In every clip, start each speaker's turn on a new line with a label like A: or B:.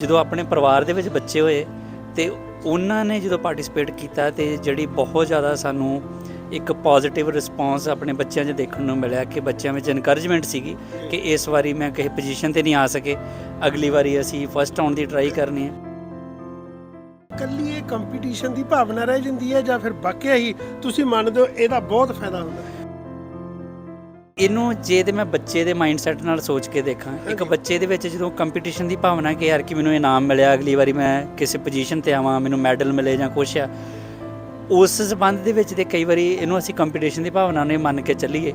A: ਜਦੋਂ ਆਪਣੇ ਪਰਿਵਾਰ ਦੇ ਵਿੱਚ ਬੱਚੇ ਹੋਏ ਤੇ ਉਹਨਾਂ ਨੇ ਜਦੋਂ ਪਾਰਟਿਸਿਪੇਟ ਕੀਤਾ ਤੇ ਜਿਹੜੀ ਬਹੁਤ ਜ਼ਿਆਦਾ ਸਾਨੂੰ ਇੱਕ ਪੋਜ਼ਿਟਿਵ ਰਿਸਪਾਂਸ ਆਪਣੇ ਬੱਚਿਆਂ 'ਚ ਦੇਖਣ ਨੂੰ ਮਿਲਿਆ ਕਿ ਬੱਚਿਆਂ ਵਿੱਚ ਇਨਕਰੇਜਮੈਂਟ ਸੀਗੀ ਕਿ ਇਸ ਵਾਰੀ ਮੈਂ ਕਿਸੇ ਪੋਜੀਸ਼ਨ ਤੇ ਨਹੀਂ ਆ ਸਕੇ, ਅਗਲੀ ਵਾਰੀ ਅਸੀਂ ਫਸਟ ਆਉਣ ਦੀ ਟਰਾਈ ਕਰਨੀ ਹੈ।
B: ਕੱਲੀ ਇਹ ਕੰਪੀਟੀਸ਼ਨ ਦੀ ਭਾਵਨਾ ਰਹਿ ਜਾਂਦੀ ਹੈ ਜਾਂ ਫਿਰ ਵਾਕਿਆ ਹੀ ਤੁਸੀਂ ਮੰਨਦੇ ਹੋ ਇਹਦਾ ਬਹੁਤ ਫਾਇਦਾ ਹੁੰਦਾ ਹੈ?
A: ਇਹਨੂੰ ਜੇ ਤੇ ਮੈਂ ਬੱਚੇ ਦੇ ਮਾਈਂਡਸੈਟ ਨਾਲ ਸੋਚ ਕੇ ਦੇਖਾਂ ਇੱਕ। ਬੱਚੇ ਦੇ ਵਿੱਚ ਜਦੋਂ ਕੰਪੀਟੀਸ਼ਨ ਦੀ ਭਾਵਨਾ ਕਿ ਯਾਰ ਕਿ ਮੈਨੂੰ ਇਨਾਮ ਮਿਲਿਆ ਅਗਲੀ ਵਾਰੀ ਮੈਂ ਕਿਸੇ ਪੋਜੀਸ਼ਨ ਤੇ ਆਵਾਂ ਮੈਨੂੰ ਮੈਡਲ ਮਿਲੇ ਜਾਂ ਕੁਛ ਆ ਉਸ ਸਬੰਧ ਦੇ ਵਿੱਚ ਤੇ ਕਈ ਵਾਰੀ ਇਹਨੂੰ ਅਸੀਂ ਕੰਪੀਟੀਸ਼ਨ ਦੀ ਭਾਵਨਾ ਨੇ ਮੰਨ ਕੇ ਚੱਲੀਏ।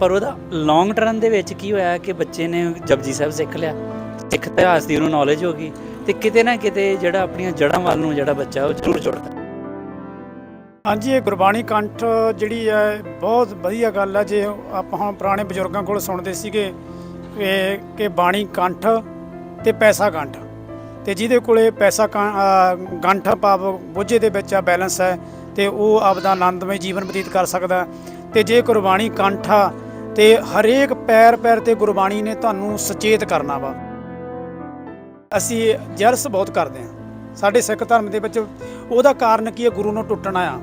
A: ਪਰ ਉਹਦਾ ਲੌਂਗ ਟਰਨ ਦੇ ਵਿੱਚ ਕੀ ਹੋਇਆ ਕਿ ਬੱਚੇ ਨੇ ਜਪਜੀ ਸਾਹਿਬ ਸਿੱਖ ਲਿਆ ਸਿੱਖ ਇਤਿਹਾਸ ਦੀ ਉਹਨੂੰ ਨੌਲੇਜ ਹੋ ਗਈ ਤੇ ਕਿਤੇ ਨਾ ਕਿਤੇ ਜਿਹੜਾ ਆਪਣੀਆਂ ਜੜ੍ਹਾਂ ਵੱਲ ਨੂੰ ਜਿਹੜਾ ਬੱਚਾ ਉਹ ਜ਼ਰੂਰ ਜੁੜਦਾ।
C: ਹਾਂਜੀ, ਇਹ ਗੁਰਬਾਣੀ ਕੰਠ ਜਿਹੜੀ ਹੈ, ਬਹੁਤ ਵਧੀਆ ਗੱਲ ਹੈ। ਜੇ ਆਪਾਂ ਹੁਣ ਪੁਰਾਣੇ ਬਜ਼ੁਰਗਾਂ ਕੋਲ ਸੁਣਦੇ ਸੀਗੇ ਕਿ ਕਿ ਬਾਣੀ ਕੰਠ ਤੇ ਪੈਸਾ ਕੰਠ ਤੇ ਜਿਹਦੇ ਕੋਲੇ ਪੈਸਾ ਕਾਂ- ਗੰਠ ਭਾਵ ਬੋਝੇ ਦੇ ਵਿੱਚ ਆ, ਬੈਲੈਂਸ ਹੈ ਤੇ ਉਹ ਆਪਦਾ ਆਨੰਦਮਈ ਜੀਵਨ ਬਤੀਤ ਕਰ ਸਕਦਾ ਹੈ। ਤੇ ਜੇ ਗੁਰਬਾਣੀ ਕੰਠ ਆ, ਤੇ ਹਰੇਕ ਪੈਰ ਪੈਰ ਤੇ ਗੁਰਬਾਣੀ ਨੇ ਤੁਹਾਨੂੰ ਸੁਚੇਤ ਕਰਨਾ ਵਾ। ਅਸੀਂ ਜਰਸ ਬਹੁਤ ਕਰਦੇ ਹਾਂ। ਸਾਡੇ ਸਿੱਖ ਧਰਮ ਦੇ ਵਿੱਚ ਉਹਦਾ ਕਾਰਨ ਕੀ ਹੈ? ਗੁਰੂ ਨੂੰ ਟੁੱਟਣਾ ਆ।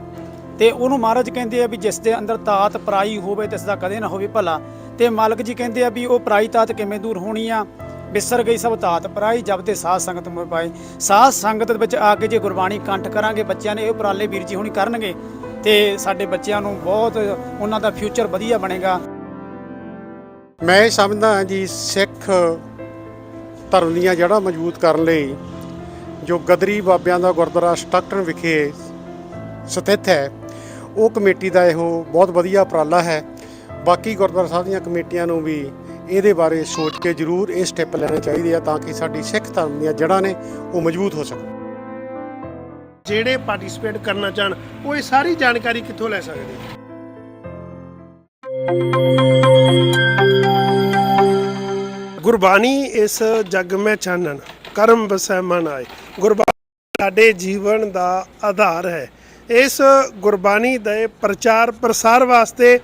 C: ਤੇ ਉਹਨੂੰ ਮਹਾਰਾਜ ਕਹਿੰਦੇ ਆ ਵੀ ਜਿਸ ਦੇ ਅੰਦਰ ਤਾਤ ਪਰਾਈ ਹੋਵੇ ਤਿਸ ਦਾ ਕਦੇ ਨਾ ਹੋਵੇ ਭਲਾ। ਤੇ ਮਾਲਕ ਜੀ ਕਹਿੰਦੇ ਆ ਵੀ ਉਹ ਪਰਾਈ ਤਾਤ ਕਿਵੇਂ ਦੂਰ ਹੋਣੀ ਆ? ਬਿਸਰ ਗਈ ਸਭ ਤਾਤ ਪਰਾਈ ਜਬ ਤੇ ਸਾਧ ਸੰਗਤ ਮੋਹ ਪਾਏ। ਸਾਧ ਸੰਗਤ ਵਿੱਚ ਆ ਕੇ ਜੇ ਗੁਰਬਾਣੀ ਕੰਠ ਕਰਾਂਗੇ, ਬੱਚਿਆਂ ਨੇ ਇਹ ਉਪਰਾਲੇ ਵੀਰ ਜੀ ਹੁਣੀ ਕਰਨਗੇ, ਤੇ ਸਾਡੇ ਬੱਚਿਆਂ ਨੂੰ ਬਹੁਤ ਉਹਨਾਂ ਦਾ ਫਿਊਚਰ ਵਧੀਆ ਬਣੇਗਾ।
D: ਮੈਂ ਇਹ ਸਮਝਦਾ ਜੀ, ਸਿੱਖ ਧਰਮ ਦੀਆਂ ਜੜ੍ਹਾਂ ਮਜ਼ਬੂਤ ਕਰਨ ਲਈ ਜੋ ਗਦਰੀ ਬਾਬਿਆਂ ਦਾ ਗੁਰਦੁਆਰਾ ਸਟਕਟਨ ਵਿਖੇ ਸਥਿਤ ਹੈ ਉਹ ਕਮੇਟੀ ਦਾ ਇਹੋ ਬਹੁਤ ਵਧੀਆ ਉਪਰਾਲਾ ਹੈ। ਬਾਕੀ ਗੁਰਦੁਆਰਾ ਸਾਹਿਬ ਦੀਆਂ ਕਮੇਟੀਆਂ ਨੂੰ ਵੀ ਇਹਦੇ ਬਾਰੇ ਸੋਚ ਕੇ ਜ਼ਰੂਰ ਇਹ ਸਟੈਪ ਲੈਣੇ ਚਾਹੀਦੇ ਆ ਤਾਂ ਕਿ ਸਾਡੀ ਸਿੱਖ ਧਰਮ ਦੀਆਂ ਜੜ੍ਹਾਂ ਨੇ ਉਹ ਮਜ਼ਬੂਤ ਹੋ ਸਕਣ।
B: ਜਿਹੜੇ ਪਾਰਟਿਸਿਪੇਟ ਕਰਨਾ ਚਾਹਣ ਉਹ ਇਹ ਸਾਰੀ ਜਾਣਕਾਰੀ ਕਿੱਥੋਂ ਲੈ ਸਕਦੇ? ਗੁਰਬਾਣੀ ਇਸ ਜਗ ਮੈਂ ਚਾਨਣ ਕਰਮ ਬਸੈ ਮਨ ਆਏ। ਗੁਰਬਾਣੀ ਸਾਡੇ ਜੀਵਨ ਦਾ ਆਧਾਰ ਹੈ। ਇਸ ਗੁਰਬਾਣੀ ਦੇ ਪ੍ਰਚਾਰ ਪ੍ਰਸਾਰ ਵਾਸਤੇ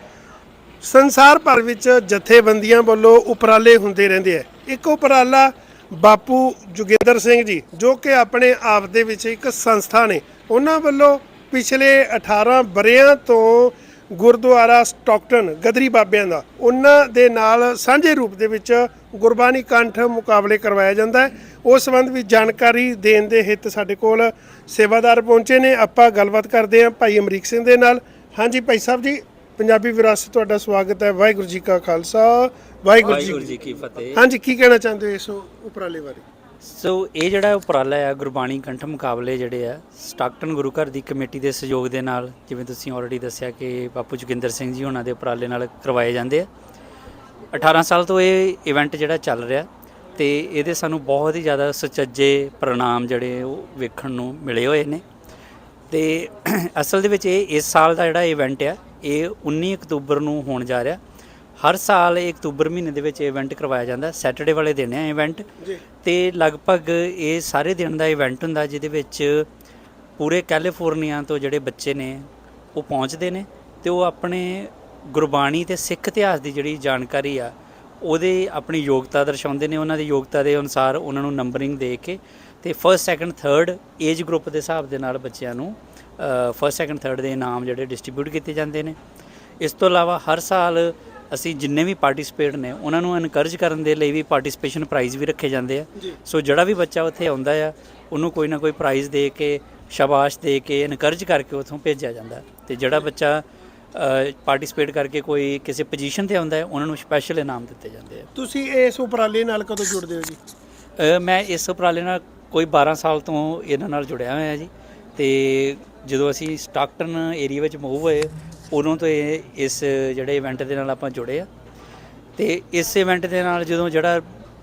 B: ਸੰਸਾਰ ਭਰ ਵਿੱਚ ਜਥੇਬੰਦੀਆਂ ਵੱਲੋਂ ਉਪਰਾਲੇ ਹੁੰਦੇ ਰਹਿੰਦੇ ਆ। ਇੱਕ ਉਪਰਾਲਾ ਬਾਪੂ ਜੁਗਿੰਦਰ ਸਿੰਘ ਜੀ, ਜੋ ਕਿ ਆਪਣੇ ਆਪ ਦੇ ਵਿੱਚ ਇੱਕ ਸੰਸਥਾ ਨੇ। ਉਹਨਾਂ ਵੱਲੋਂ ਪਿਛਲੇ 18 ਬਰਿਆਂ ਤੋਂ ਗੁਰਦੁਆਰਾ ਸਟਾਕਟਨ, ਗਦਰੀ ਬਾਬਿਆਂ ਦਾ। ਉਹਨਾਂ ਦੇ ਨਾਲ ਸਾਂਝੇ ਰੂਪ ਦੇ ਵਿੱਚ ਗੁਰਬਾਣੀ ਕੰਠ ਮੁਕਾਬਲੇ ਕਰਵਾਇਆ ਜਾਂਦਾ ਹੈ। ਉਸ ਸੰਬੰਧ ਵਿੱਚ ਜਾਣਕਾਰੀ ਦੇਣ ਦੇ ਹਿੱਤ ਸਾਡੇ ਕੋਲ ਸੇਵਾਦਾਰ ਪਹੁੰਚੇ ਨੇ। ਆਪਾਂ ਗੱਲਬਾਤ ਕਰਦੇ ਹਾਂ ਭਾਈ ਅਮਰੀਕ ਸਿੰਘ ਦੇ ਨਾਲ। ਹਾਂਜੀ ਭਾਈ ਸਾਹਿਬ ਜੀ ਪੰਜਾਬੀ ਵਿਰਾਸਤ ਤੁਹਾਡਾ ਸਵਾਗਤ ਹੈ। ਵਾਹਿਗੁਰੂ ਜੀ ਕਾ ਖਾਲਸਾ। ਵਾਹਿਗੁਰੂ ਜੀ
A: ਕੀ ਫਤਿਹ।
B: ਹਾਂਜੀ ਕੀ ਕਹਿਣਾ ਚਾਹੁੰਦੇ ਹੋ ਇਸ ਉਪਰਾਲੇ ਬਾਰੇ?
A: ਸੋ ਇਹ ਜਿਹੜਾ ਉਪਰਾਲਾ ਆ ਗੁਰਬਾਣੀ ਕੰਠ ਮੁਕਾਬਲੇ ਜਿਹੜੇ ਆ ਸਟਾਕਟਨ ਗੁਰੂ ਘਰ ਦੀ ਕਮੇਟੀ ਦੇ ਸਹਿਯੋਗ ਦੇ ਨਾਲ ਜਿਵੇਂ ਤੁਸੀਂ ਆਲਰੇਡੀ ਦੱਸਿਆ ਕਿ ਬਾਪੂ ਜੋਗਿੰਦਰ ਸਿੰਘ ਜੀ ਉਹਨਾਂ ਦੇ ਉਪਰਾਲੇ ਨਾਲ ਕਰਵਾਏ ਜਾਂਦੇ ਆ। 18 ਸਾਲ ਤੋਂ ਇਹ ਇਵੈਂਟ ਜਿਹੜਾ ਚੱਲ ਰਿਹਾ ਤੇ ਇਹਦੇ ਸਾਨੂੰ ਬਹੁਤ ਹੀ ਜ਼ਿਆਦਾ ਸੁਚੱਜੇ ਪ੍ਰਣਾਮ ਜਿਹੜੇ ਉਹ ਵੇਖਣ ਨੂੰ ਮਿਲੇ ਹੋਏ ਨੇ। ਤੇ ਅਸਲ ਦੇ ਵਿੱਚ ਇਹ ਇਸ ਸਾਲ ਦਾ ਜਿਹੜਾ ਇਵੈਂਟ ਆ ਇਹ 19 ਅਕਤੂਬਰ ਨੂੰ ਹੋਣ ਜਾ ਰਿਹਾ। ਹਰ ਸਾਲ ਅਕਤੂਬਰ ਮਹੀਨੇ ਦੇ ਵਿੱਚ ਇਵੈਂਟ ਕਰਵਾਇਆ ਜਾਂਦਾ ਸੈਟਰਡੇ ਵਾਲੇ ਦਿਨ ਆ ਇਵੈਂਟ ਤੇ ਲਗਭਗ ਇਹ ਸਾਰੇ ਦਿਨ ਦਾ ਇਵੈਂਟ ਹੁੰਦਾ ਜਿਹਦੇ ਵਿੱਚ ਪੂਰੇ ਕੈਲੀਫੋਰਨੀਆ ਤੋਂ ਜਿਹੜੇ ਬੱਚੇ ਨੇ ਉਹ ਪਹੁੰਚਦੇ ਨੇ ਤੇ ਉਹ ਆਪਣੇ ਗੁਰਬਾਣੀ ਤੇ ਸਿੱਖ ਇਤਿਹਾਸ ਦੀ ਜਿਹੜੀ ਜਾਣਕਾਰੀ ਆ ਉਹਦੇ ਆਪਣੀ ਯੋਗਤਾ ਦਰਸਾਉਂਦੇ ਨੇ ਉਹਨਾਂ ਦੀ ਯੋਗਤਾ ਦੇ ਅਨੁਸਾਰ ਉਹਨਾਂ ਨੂੰ ਨੰਬਰਿੰਗ ਦੇ ਕੇ ਤੇ first second third age group ਦੇ ਹਿਸਾਬ ਦੇ ਨਾਲ ਬੱਚਿਆਂ ਨੂੰ ਫਰਸਟ ਸੈਕੰਡ ਥਰਡ ਦੇ ਇਨਾਮ ਜਿਹੜੇ ਡਿਸਟ੍ਰੀਬਿਊਟ ਕੀਤੇ ਜਾਂਦੇ ਨੇ। ਇਸ ਤੋਂ ਇਲਾਵਾ ਹਰ ਸਾਲ ਅਸੀਂ ਜਿੰਨੇ ਵੀ ਪਾਰਟਿਸਿਪੇਟ ਨੇ ਉਹਨਾਂ ਨੂੰ ਐਨਕਰੇਜ ਕਰਨ ਦੇ ਲਈ ਵੀ ਪਾਰਟਿਸਿਪੇਸ਼ਨ ਪ੍ਰਾਈਜ਼ ਵੀ ਰੱਖੇ ਜਾਂਦੇ ਆ। ਸੋ ਜਿਹੜਾ ਵੀ ਬੱਚਾ ਉੱਥੇ ਆਉਂਦਾ ਆ ਉਹਨੂੰ ਕੋਈ ਨਾ ਕੋਈ ਪ੍ਰਾਈਜ਼ ਦੇ ਕੇ ਸ਼ਾਬਾਸ਼ ਦੇ ਕੇ ਐਨਕਰੇਜ ਕਰਕੇ ਉੱਥੋਂ ਭੇਜਿਆ ਜਾਂਦਾ। ਤੇ ਜਿਹੜਾ ਬੱਚਾ ਪਾਰਟਿਸਿਪੇਟ ਕਰਕੇ ਕੋਈ ਕਿਸੇ ਪੋਜੀਸ਼ਨ ਤੇ ਆਉਂਦਾ ਹੈ ਉਹਨਾਂ ਨੂੰ ਸਪੈਸ਼ਲ ਇਨਾਮ ਦਿੱਤੇ ਜਾਂਦੇ ਆ।
B: ਤੁਸੀਂ ਇਸ ਉਪਰਾਲੇ ਨਾਲ ਕਦੋਂ ਜੁੜਦੇ ਹੋ ਜੀ?
A: ਮੈਂ ਇਸ ਉਪਰਾਲੇ ਨਾਲ ਕੋਈ 12 ਸਾਲ ਤੋਂ ਇਹਨਾਂ ਨਾਲ ਜੁੜਿਆ ਹੋਇਆ ਜੀ। ਤੇ ਜਦੋਂ ਅਸੀਂ ਸਟਾਕਟਨ ਏਰੀਆ ਵਿੱਚ ਮੂਵ ਹੋਏ ਉਦੋਂ ਤੋਂ ਇਹ ਇਸ ਜਿਹੜੇ ਇਵੈਂਟ ਦੇ ਨਾਲ ਆਪਾਂ ਜੁੜੇ ਆ। ਤੇ ਇਸ ਇਵੈਂਟ ਦੇ ਨਾਲ ਜਦੋਂ ਜਿਹੜਾ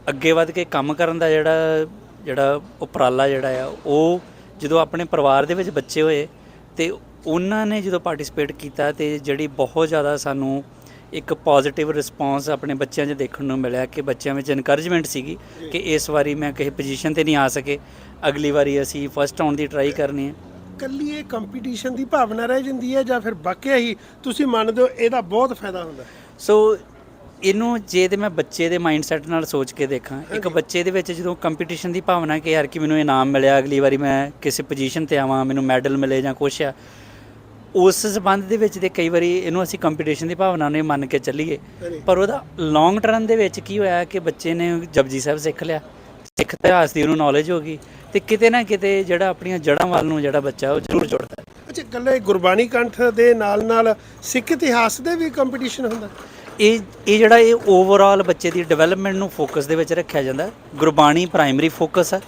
A: ਅੱਗੇ ਵੱਧ ਕੇ ਕੰਮ ਕਰਨ ਦਾ ਜਿਹੜਾ ਜਿਹੜਾ ਉਪਰਾਲਾ ਜਿਹੜਾ ਆ ਉਹ ਜਦੋਂ ਆਪਣੇ ਪਰਿਵਾਰ ਦੇ ਵਿੱਚ ਬੱਚੇ ਹੋਏ ਤੇ ਉਹਨਾਂ ਨੇ ਜਦੋਂ ਪਾਰਟਿਸਿਪੇਟ ਕੀਤਾ ਤੇ ਜਿਹੜੀ ਬਹੁਤ ਜ਼ਿਆਦਾ ਸਾਨੂੰ ਇੱਕ ਪੋਜ਼ਿਟਿਵ ਰਿਸਪਾਂਸ ਆਪਣੇ ਬੱਚਿਆਂ 'ਚ ਦੇਖਣ ਨੂੰ ਮਿਲਿਆ ਕਿ ਬੱਚਿਆਂ ਵਿੱਚ ਇਨਕਰੇਜਮੈਂਟ ਸੀਗੀ ਕਿ ਇਸ ਵਾਰੀ ਮੈਂ ਕਿਸੇ ਪੋਜੀਸ਼ਨ ਤੇ ਨਹੀਂ ਆ ਸਕੇ। ਅਗਲੀ ਵਾਰੀ ਅਸੀਂ ਫਸਟ ਆਉਣ ਦੀ ਟਰਾਈ ਕਰਨੀ ਹੈ।
B: ਕੱਲੀ ਇਹ ਕੰਪੀਟੀਸ਼ਨ ਦੀ ਭਾਵਨਾ ਰਹਿ ਜਾਂਦੀ ਹੈ ਜਾਂ ਫਿਰ ਵਾਕਿਆ ਹੀ ਤੁਸੀਂ ਮੰਨਦੇ ਹੋ ਇਹਦਾ ਬਹੁਤ ਫਾਇਦਾ ਹੁੰਦਾ?
A: ਸੋ ਇਹਨੂੰ ਜੇ ਤੇ ਮੈਂ ਬੱਚੇ ਦੇ ਮਾਈਂਡਸੈਟ ਨਾਲ ਸੋਚ ਕੇ ਦੇਖਾਂ ਇੱਕ ਬੱਚੇ ਦੇ ਵਿੱਚ ਜਦੋਂ ਕੰਪੀਟੀਸ਼ਨ ਦੀ ਭਾਵਨਾ ਕਿ ਯਾਰ ਕਿ ਮੈਨੂੰ ਇਨਾਮ ਮਿਲਿਆ ਅਗਲੀ ਵਾਰੀ ਮੈਂ ਕਿਸੇ ਪੋਜੀਸ਼ਨ ਤੇ ਆਵਾਂ ਮੈਨੂੰ ਮੈਡਲ ਮਿਲੇ ਜਾਂ ਕੁਛ ਆ ਉਸ ਸਬੰਧ ਦੇ ਵਿੱਚ ਤੇ ਕਈ ਵਾਰੀ ਇਹਨੂੰ ਅਸੀਂ ਕੰਪੀਟੀਸ਼ਨ ਦੀ ਭਾਵਨਾ ਨੂੰ ਹੀ ਮੰਨ ਕੇ ਚੱਲੀਏ। ਪਰ ਉਹਦਾ ਲੌਂਗ ਟਰਨ ਦੇ ਵਿੱਚ ਕੀ ਹੋਇਆ ਕਿ ਬੱਚੇ ਨੇ ਜਪਜੀ ਸਾਹਿਬ ਸਿੱਖ ਲਿਆ ਸਿੱਖ ਇਤਿਹਾਸ ਦੀ ਉਹਨੂੰ ਨੌਲੇਜ ਹੋ ਗਈ ਤੇ ਕਿਤੇ ਨਾ ਕਿਤੇ ਜਿਹੜਾ ਆਪਣੀਆਂ ਜੜ੍ਹਾਂ ਵੱਲ ਨੂੰ ਜਿਹੜਾ ਬੱਚਾ ਉਹ ਜ਼ਰੂਰ ਜੁੜਦਾ।
B: ਅੱਛਾ ਇਕੱਲੇ ਗੁਰਬਾਣੀ ਕੰਠ ਦੇ ਨਾਲ ਨਾਲ ਸਿੱਖ ਇਤਿਹਾਸ ਦੇ ਵੀ ਕੰਪੀਟੀਸ਼ਨ ਹੁੰਦਾ
A: ਇਹ ਇਹ ਜਿਹੜਾ ਇਹ ਓਵਰਆਲ ਬੱਚੇ ਦੀ ਡਿਵੈਲਪਮੈਂਟ ਨੂੰ ਫੋਕਸ ਦੇ ਵਿੱਚ ਰੱਖਿਆ ਜਾਂਦਾ। ਗੁਰਬਾਣੀ ਪ੍ਰਾਇਮਰੀ ਫੋਕਸ ਹੈ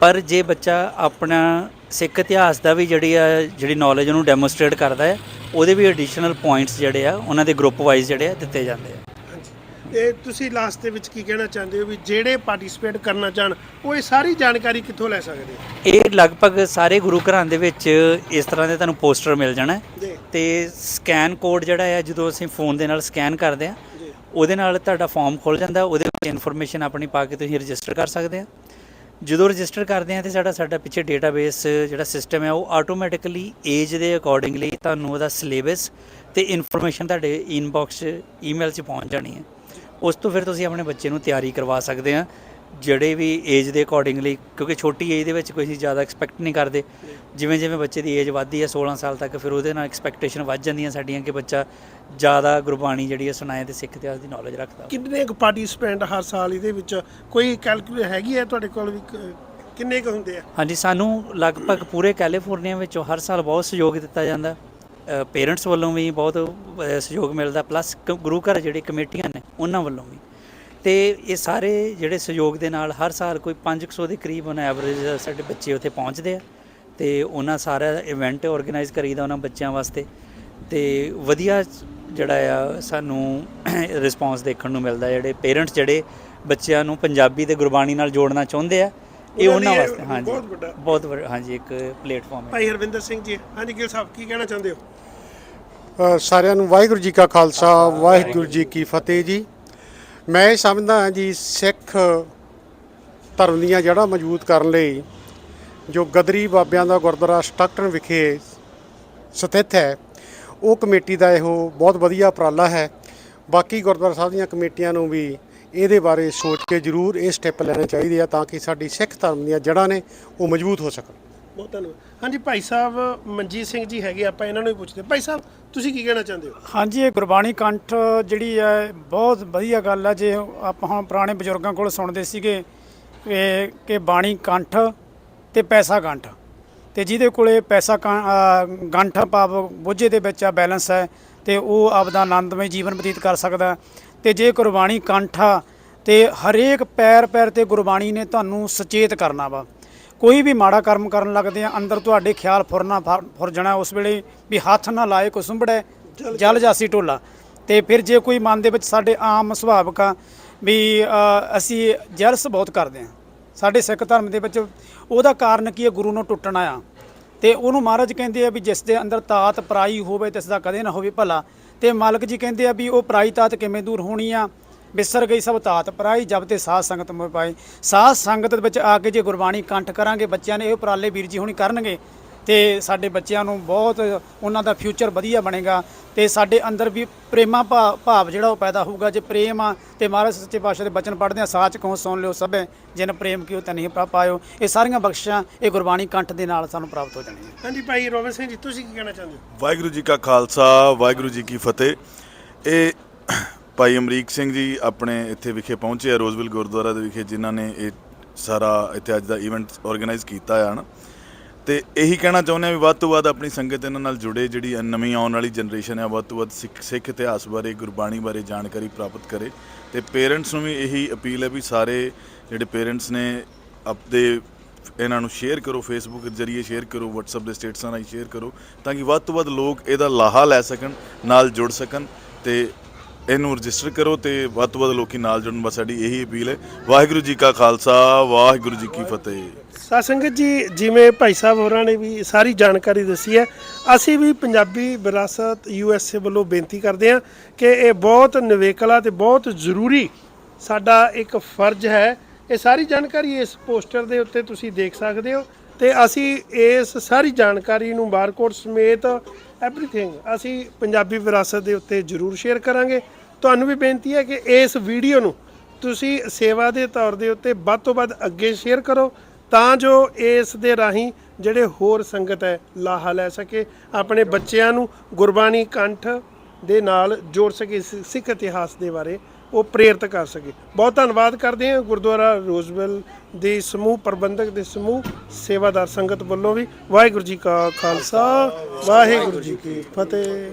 A: ਪਰ ਜੇ ਬੱਚਾ ਆਪਣਾ ਸਿੱਖ ਇਤਿਹਾਸ ਦਾ ਵੀ ਜਿਹੜੀ ਆ ਜਿਹੜੀ ਨੌਲੇਜ ਉਹਨੂੰ ਡੈਮੋਸਟ੍ਰੇਟ ਕਰਦਾ ਹੈ ਉਹਦੇ ਵੀ ਐਡੀਸ਼ਨਲ ਪੁਆਇੰਟਸ ਜਿਹੜੇ ਆ ਉਹਨਾਂ ਦੇ ਗਰੁੱਪ ਵਾਈਜ਼ ਜਿਹੜੇ ਆ ਦਿੱਤੇ ਜਾਂਦੇ ਆ
B: ਤੇ ਤੁਸੀਂ ਲਾਸਟ ਦੇ ਵਿੱਚ ਕੀ ਕਹਿਣਾ ਚਾਹੁੰਦੇ ਹੋ ਵੀ ਜਿਹੜੇ ਪਾਰਟਿਸਿਪੇਟ ਕਰਨਾ ਚਾਹਣ ਉਹ ਇਹ ਸਾਰੀ ਜਾਣਕਾਰੀ ਕਿੱਥੋਂ ਲੈ ਸਕਦੇ?
A: ਇਹ ਲਗਭਗ ਸਾਰੇ ਗੁਰੂ ਘਰਾਂ ਦੇ ਵਿੱਚ ਇਸ ਤਰ੍ਹਾਂ ਦੇ ਤੁਹਾਨੂੰ ਪੋਸਟਰ ਮਿਲ ਜਾਣਾ ਤੇ ਸਕੈਨ ਕੋਡ ਜਿਹੜਾ ਹੈ ਜਦੋਂ ਅਸੀਂ ਫੋਨ ਦੇ ਨਾਲ ਸਕੈਨ ਕਰਦੇ ਆ ਉਹਦੇ ਨਾਲ ਤੁਹਾਡਾ ਫਾਰਮ ਖੁੱਲ ਜਾਂਦਾ ਉਹਦੇ ਵਿੱਚ ਇਨਫੋਰਮੇਸ਼ਨ ਆਪਣੀ ਪਾ ਕੇ ਤੁਸੀਂ ਰਜਿਸਟਰ ਕਰ ਸਕਦੇ ਆ। ਜਦੋਂ ਰਜਿਸਟਰ ਕਰਦੇ ਆ ਤੇ ਸਾਡਾ ਸਾਡਾ ਪਿੱਛੇ ਡੇਟਾਬੇਸ ਜਿਹੜਾ ਸਿਸਟਮ ਹੈ ਉਹ ਆਟੋਮੈਟਿਕਲੀ ਏਜ ਦੇ ਅਕੋਰਡਿੰਗਲੀ ਤੁਹਾਨੂੰ ਉਹਦਾ ਸਿਲੇਬਸ ਤੇ ਇਨਫੋਰਮੇਸ਼ਨ ਤੁਹਾਡੇ ਇਨਬਾਕਸ ਈਮੇਲ 'ਚ ਪਹੁੰਚ ਜਾਣੀ ਹੈ ਉਸ ਤੋਂ ਫਿਰ ਤੁਸੀਂ ਆਪਣੇ ਬੱਚੇ ਨੂੰ ਤਿਆਰੀ ਕਰਵਾ ਸਕਦੇ ਆ। ਜਿਹੜੇ ਵੀ ਏਜ ਦੇ ਅਕੋਰਡਿੰਗਲੀ ਕਿਉਂਕਿ ਛੋਟੀ ਏਜ ਦੇ ਵਿੱਚ ਕੋਈ ਅਸੀਂ ਜ਼ਿਆਦਾ ਐਕਸਪੈਕਟ ਨਹੀਂ ਕਰਦੇ। ਜਿਵੇਂ ਜਿਵੇਂ ਬੱਚੇ ਦੀ ਏਜ ਵੱਧਦੀ ਹੈ 16 ਸਾਲ ਤੱਕ ਫਿਰ ਉਹਦੇ ਨਾਲ ਐਕਸਪੈਕਟੇਸ਼ਨ ਵੱਧ ਜਾਂਦੀਆਂ ਸਾਡੀਆਂ ਕਿ ਬੱਚਾ ਜ਼ਿਆਦਾ ਗੁਰਬਾਣੀ ਜਿਹੜੀ ਹੈ ਸੁਣਾਏ ਤੇ ਸਿੱਖ ਇਤਿਹਾਸ ਦੀ ਨੌਲੇਜ ਰੱਖਦਾ।
B: ਕਿੰਨੇ ਕੁ ਪਾਰਟਿਸਿਪੈਂਟ ਹਰ ਸਾਲ ਇਹਦੇ ਵਿੱਚ? ਕੋਈ ਕੈਲਕੂਲੇਟ ਹੈਗੀ ਹੈ ਤੁਹਾਡੇ ਕੋਲ ਵੀ ਕਿੰਨੇ ਕੁ ਹੁੰਦੇ ਆ?
A: ਹਾਂਜੀ ਸਾਨੂੰ ਲਗਭਗ ਪੂਰੇ ਕੈਲੀਫੋਰਨੀਆ ਵਿੱਚੋਂ ਹਰ ਸਾਲ ਬਹੁਤ ਸਹਿਯੋਗ ਦਿੱਤਾ ਜਾਂਦਾ। ਪੇਰੈਂਟਸ ਵੱਲੋਂ ਵੀ ਬਹੁਤ ਸਹਿਯੋਗ ਮਿਲਦਾ ਪਲੱਸ ਗੁਰੂ ਘਰ ਜਿਹੜੇ ਕਮੇਟੀਆਂ ਨੇ ਉਹਨਾਂ ਵੱਲੋਂ ਵੀ। ਤੇ ਇਹ ਸਾਰੇ ਜਿਹੜੇ ਸਹਿਯੋਗ ਦੇ ਨਾਲ ਹਰ ਸਾਲ ਕੋਈ 500 ਦੇ ਕਰੀਬ on ਐਵਰੇਜ ਸਾਡੇ ਬੱਚੇ ਉੱਥੇ ਪਹੁੰਚਦੇ ਆ ਤੇ ਉਹਨਾਂ ਸਾਰਾ ਇਵੈਂਟ ਆਰਗੇਨਾਈਜ਼ ਕਰੀਦਾ ਉਹਨਾਂ ਬੱਚਿਆਂ ਵਾਸਤੇ ਤੇ ਵਧੀਆ ਜਿਹੜਾ ਆ ਸਾਨੂੰ ਰਿਸਪੌਂਸ ਦੇਖਣ ਨੂੰ ਮਿਲਦਾ ਜਿਹੜੇ ਪੇਰੈਂਟਸ ਜਿਹੜੇ ਬੱਚਿਆਂ ਨੂੰ ਪੰਜਾਬੀ ਤੇ ਗੁਰਬਾਣੀ ਨਾਲ ਜੋੜਨਾ ਚਾਹੁੰਦੇ ਆ ਇਹ
B: ਉਹਨਾਂ
A: ਉਹਨਾਂ ਵਾਸਤੇ ਹਾਂਜੀ
B: ਬਹੁਤ ਵੱਡਾ-
A: ਬਹੁਤ ਵੱਡਾ ਹਾਂਜੀ ਇੱਕ ਪਲੇਟਫਾਰਮ ਹੈ।
B: ਭਾਈ ਹਰਵਿੰਦਰ ਸਿੰਘ ਜੀ ਹਾਂਜੀ ਗਿਲ ਸਾਹਿਬ ਕੀ ਕਹਿਣਾ ਚਾਹੁੰਦੇ ਹੋ?
D: ਸਾਰਿਆਂ ਨੂੰ ਵਾਹਿਗੁਰੂ ਜੀ ਕਾ ਖਾਲਸਾ ਵਾਹਿਗੁਰੂ ਜੀ ਕੀ ਫਤਿਹ ਜੀ। ਮੈਂ ਇਹ ਸਮਝਦਾ ਹਾਂ ਜੀ ਸਿੱਖ ਧਰਮ ਦੀਆਂ ਜੜ੍ਹਾਂ ਮਜ਼ਬੂਤ ਕਰਨ ਲਈ ਜੋ ਗਦਰੀ ਬਾਬਿਆਂ ਦਾ ਗੁਰਦੁਆਰਾ ਸਟਕਟਨ ਵਿਖੇ ਸਥਿਤ ਹੈ, ਉਹ ਕਮੇਟੀ ਦਾ ਇਹੋ ਬਹੁਤ ਵਧੀਆ ਉਪਰਾਲਾ ਹੈ। ਬਾਕੀ ਗੁਰਦੁਆਰਾ ਸਾਹਿਬ ਦੀਆਂ ਕਮੇਟੀਆਂ ਨੂੰ ਵੀ ਇਹਦੇ ਬਾਰੇ ਸੋਚ ਕੇ ਜ਼ਰੂਰ ਇਹ ਸਟੈਪ ਲੈਣੇ ਚਾਹੀਦੇ ਆ ਤਾਂ ਕਿ ਸਾਡੀ ਸਿੱਖ ਧਰਮ ਦੀਆਂ ਜੜ੍ਹਾਂ ਨੇ ਉਹ ਮਜ਼ਬੂਤ ਹੋ ਸਕਣ।
B: ਬਹੁਤ ਧੰਨਵਾਦ। ਹਾਂਜੀ, ਭਾਈ ਸਾਹਿਬ, ਮਨਜੀਤ ਸਿੰਘ ਜੀ ਹੈਗੇ, ਆਪਾਂ ਇਹਨਾਂ ਨੂੰ ਵੀ ਪੁੱਛਦੇ ਭਾਈ ਸਾਹਿਬ, ਤੁਸੀਂ ਕੀ ਕਹਿਣਾ ਚਾਹੁੰਦੇ ਹੋ?
C: ਹਾਂਜੀ, ਇਹ ਗੁਰਬਾਣੀ ਕੰਠ ਜਿਹੜੀ ਹੈ, ਬਹੁਤ ਵਧੀਆ ਗੱਲ ਹੈ। ਜੇ ਆਪਾਂ ਹੁਣ ਪੁਰਾਣੇ ਬਜ਼ੁਰਗਾਂ ਕੋਲ ਸੁਣਦੇ ਸੀਗੇ ਕਿ ਕਿ ਬਾਣੀ ਕੰਠ ਤੇ ਪੈਸਾ ਕੰਠ ਤੇ ਜਿਹਦੇ ਕੋਲੇ ਪੈਸਾ ਗੰਠ ਭਾਵ ਬੋਝੇ ਦੇ ਵਿੱਚ ਆ, ਬੈਲੈਂਸ ਹੈ, ਤੇ ਉਹ ਆਪਦਾ ਆਨੰਦਮਈ ਜੀਵਨ ਬਤੀਤ ਕਰ ਸਕਦਾ ਹੈ। ਤੇ ਜੇ ਗੁਰਬਾਣੀ ਕੰਠ ਆ, ਤੇ ਹਰੇਕ ਪੈਰ ਪੈਰ ਤੇ ਗੁਰਬਾਣੀ ਨੇ ਤੁਹਾਨੂੰ ਸੁਚੇਤ ਕਰਨਾ ਵਾ। ਕੋਈ ਵੀ ਮਾੜਾ ਕਰਮ ਕਰਨ ਲੱਗਦੇ ਆ, ਅੰਦਰ ਤੁਹਾਡੇ ਖਿਆਲ ਫੁਰਨਾ ਫ- ਫੁਰ ਜਾਣਾ ਉਸ ਵੇਲੇ ਵੀ ਹੱਥ ਨਾ ਲਾਏ ਕੋ ਸੁੰਬੜੈ, ਜਲ ਜਾਸੀ ਢੋਲਾ। ਤੇ ਫਿਰ ਜੇ ਕੋਈ ਮਨ ਦੇ ਵਿੱਚ ਸਾਡੇ ਆਮ ਸੁਭਾਵਿਕ ਆ ਵੀ ਅਸੀਂ ਜਲਸ ਬਹੁਤ ਕਰਦੇ ਆ। ਸਾਡੇ ਸਿੱਖ ਧਰਮ ਦੇ ਵਿੱਚ ਉਹਦਾ ਕਾਰਨ ਕੀ ਹੈ ਗੁਰੂ ਨੂੰ ਟੁੱਟਣਾ ਆ। ਤੇ ਉਹਨੂੰ ਮਹਾਰਾਜ ਕਹਿੰਦੇ ਆ ਵੀ ਜਿਸ ਦੇ ਅੰਦਰ ਤਾਤ ਪਰਾਈ ਹੋਵੇ ਤਿਸ ਦਾ ਕਦੇ ਨਾ ਹੋਵੇ ਭਲਾ। ਤੇ ਮਾਲਕ ਜੀ ਕਹਿੰਦੇ ਆ ਵੀ ਉਹ ਪਰਾਈ ਤਾਤ ਕਿਵੇਂ ਦੂਰ ਹੋਣੀ ਆ? ਬਿਸਰ ਗਈ ਸਭ ਤਾਤ ਪਰਾਈ ਜਬ ਤੇ ਸਾਧ ਸੰਗਤ ਮੋਹ ਪਾਈ। ਸਾਧ ਸੰਗਤ ਦੇ ਵਿੱਚ ਆ ਕੇ ਜੇ ਗੁਰਬਾਣੀ ਕੰਠ ਕਰਾਂਗੇ ਬੱਚਿਆਂ ਨੇ ਇਹ ਉਪਰਾਲੇ ਵੀਰ ਜੀ ਹੁਣੀ ਕਰਨਗੇ ਤੇ ਸਾਡੇ ਬੱਚਿਆਂ ਨੂੰ ਬਹੁਤ ਉਹਨਾਂ ਦਾ ਫਿਊਚਰ ਵਧੀਆ ਬਣੇਗਾ ਤੇ ਸਾਡੇ ਅੰਦਰ ਵੀ ਪ੍ਰੇਮਾ ਭਾਵ ਜਿਹੜਾ ਉਹ ਪੈਦਾ ਹੋਊਗਾ ਜੇ ਪ੍ਰੇਮ ਆ ਤੇ ਮਹਾਰਾਜ ਸੱਚੇ ਪਾਤਸ਼ਾਹ ਦੇ ਬਚਨ ਪੜ੍ਹਦੇ ਆ ਸਾਚ ਕਹੋ ਸੁਣ ਲਿਓ ਸਭੇ ਜਿਨ ਪ੍ਰੇਮ ਕੀਓ ਤਨ ਹੀ ਪ੍ਰਾਪ ਆਇਓ ਇਹ ਸਾਰੀਆਂ ਬਖਸ਼ਿਸ਼ਾਂ ਇਹ ਗੁਰਬਾਣੀ ਕੰਠ ਦੇ ਨਾਲ ਸਾਨੂੰ ਪ੍ਰਾਪਤ ਹੋ ਜਾਣਗੀਆਂ।
B: ਹਾਂਜੀ ਭਾਈ ਰੋਬਿਨ ਸਿੰਘ ਜੀ ਤੁਸੀਂ ਕੀ ਕਹਿਣਾ ਚਾਹੁੰਦੇ ਹੋ?
E: ਵਾਹਿਗੁਰੂ ਜੀ ਕਾ ਖਾਲਸਾ ਵਾਹਿਗੁਰੂ ਜੀ ਕੀ ਫਤਿਹ। ਇਹ ਭਾਈ ਅਮਰੀਕ ਸਿੰਘ ਜੀ ਆਪਣੇ ਇੱਥੇ ਵਿਖੇ ਪਹੁੰਚੇ ਆ, ਰੋਜ਼ਵਿਲ ਗੁਰਦੁਆਰਾ ਦੇ ਵਿਖੇ, ਜਿਨ੍ਹਾਂ ਨੇ ਇਹ ਸਾਰਾ ਇੱਥੇ ਅੱਜ ਦਾ ਇਵੈਂਟ ਆਰਗੇਨਾਈਜ਼ ਕੀਤਾ ਆ ਨਾ ਤੇ ਇਹੀ ਕਹਿਣਾ ਚਾਹੁੰਦੇ ਆ ਵੀ ਵੱਧ ਤੋਂ ਵੱਧ ਆਪਣੀ ਸੰਗਤ ਇਹਨਾਂ ਨਾਲ ਜੁੜੇ, ਜਿਹੜੀ ਨਵੀਂ ਆਉਣ ਵਾਲੀ ਜਨਰੇਸ਼ਨ ਆ, ਵੱਧ ਤੋਂ ਵੱਧ ਸਿੱਖ ਸਿੱਖ ਇਤਿਹਾਸ ਬਾਰੇ, ਗੁਰਬਾਣੀ ਬਾਰੇ ਜਾਣਕਾਰੀ ਪ੍ਰਾਪਤ ਕਰੇ। ਤੇ ਪੇਰੈਂਟਸ ਨੂੰ ਵੀ ਇਹੀ ਅਪੀਲ ਹੈ ਵੀ ਸਾਰੇ ਜਿਹੜੇ ਪੇਰੈਂਟਸ ਨੇ ਆਪਦੇ ਇਹਨਾਂ ਨੂੰ ਸ਼ੇਅਰ ਕਰੋ ਫੇਸਬੁੱਕ ਦੇ ਜ਼ਰੀਏ ਸ਼ੇਅਰ ਕਰੋ, WhatsApp ਦੇ ਸਟੇਟਸਾਂ ਰਾਹੀਂ ਸ਼ੇਅਰ ਕਰੋ, ਤਾਂ ਕਿ ਵੱਧ ਤੋਂ ਵੱਧ ਲੋਕ ਇਹਦਾ ਲਾਹਾ ਲੈ ਸਕਣ, ਨਾਲ ਜੁੜ ਸਕਣ। ਤੇ ਇਹਨੂੰ ਰਜਿਸਟਰ ਕਰੋ ਤੇ ਵੱਧ ਤੋਂ ਵੱਧ ਲੋਕੀ ਨਾਲ ਜੁੜਨ। ਬਸ ਸਾਡੀ ਇਹੀ ਅਪੀਲ ਹੈ। ਵਾਹਿਗੁਰੂ ਜੀ ਕਾ ਖਾਲਸਾ, ਵਾਹਿਗੁਰੂ ਜੀ ਕੀ ਫਤਿਹ।
B: ਸਾਧ ਸੰਗਤ ਜੀ, ਜਿਵੇਂ ਭਾਈ ਸਾਹਿਬ ਹੋਰਾਂ ਨੇ ਵੀ ਸਾਰੀ ਜਾਣਕਾਰੀ ਦੱਸੀ ਹੈ, ਅਸੀਂ ਵੀ ਪੰਜਾਬੀ ਵਿਰਾਸਤ ਯੂਐਸਏ ਵੱਲੋਂ ਬੇਨਤੀ ਕਰਦੇ ਹਾਂ ਕਿ ਇਹ ਬਹੁਤ ਨਿਵੇਕਲਾ ਤੇ ਬਹੁਤ ਜ਼ਰੂਰੀ ਸਾਡਾ ਇੱਕ ਫਰਜ਼ ਹੈ। ਇਹ ਸਾਰੀ ਜਾਣਕਾਰੀ ਇਸ ਪੋਸਟਰ ਦੇ ਉੱਤੇ ਤੁਸੀਂ ਦੇਖ ਸਕਦੇ ਹੋ ਤੇ ਅਸੀਂ ਇਸ ਸਾਰੀ ਜਾਣਕਾਰੀ ਨੂੰ ਬਾਰਕੋਡ ਸਮੇਤ ਐਵਰੀਥਿੰਗ ਅਸੀਂ ਪੰਜਾਬੀ ਵਿਰਾਸਤ ਦੇ ਉੱਤੇ ਜ਼ਰੂਰ ਸ਼ੇਅਰ ਕਰਾਂਗੇ। ਤੁਹਾਨੂੰ ਵੀ ਬੇਨਤੀ ਹੈ ਕਿ ਇਸ ਵੀਡੀਓ ਨੂੰ ਤੁਸੀਂ ਸੇਵਾ ਦੇ ਤੌਰ ਦੇ ਉੱਤੇ ਵੱਧ ਤੋਂ ਵੱਧ ਅੱਗੇ ਸ਼ੇਅਰ ਕਰੋ, ਤਾਂ ਜੋ ਇਸ ਦੇ ਰਾਹੀਂ ਜਿਹੜੇ ਹੋਰ ਸੰਗਤ ਹੈ, ਲਾਹਾ ਲੈ ਸਕੇ, ਆਪਣੇ ਬੱਚਿਆਂ ਨੂੰ ਗੁਰਬਾਣੀ ਕੰਠ ਦੇ ਨਾਲ ਜੋੜ ਸਕੇ ਸਿ- ਸਿੱਖ ਇਤਿਹਾਸ ਦੇ ਬਾਰੇ। ਉਹ ਪ੍ਰੇਰਿਤ ਕਰ ਸਕੇ। ਬਹੁਤ ਧੰਨਵਾਦ ਕਰਦੇ ਹਾਂ ਗੁਰਦੁਆਰਾ ਰੋਜ਼ਵੈਲ ਦੇ ਸਮੂਹ ਪ੍ਰਬੰਧਕ ਦੇ ਸਮੂਹ, ਸੇਵਾਦਾਰ ਸੰਗਤ ਵੱਲੋਂ ਵੀ। ਵਾਹਿਗੁਰੂ ਜੀ ਕਾ ਖਾਲਸਾ, ਵਾਹਿਗੁਰੂ ਜੀ ਕੀ ਫਤਿਹ।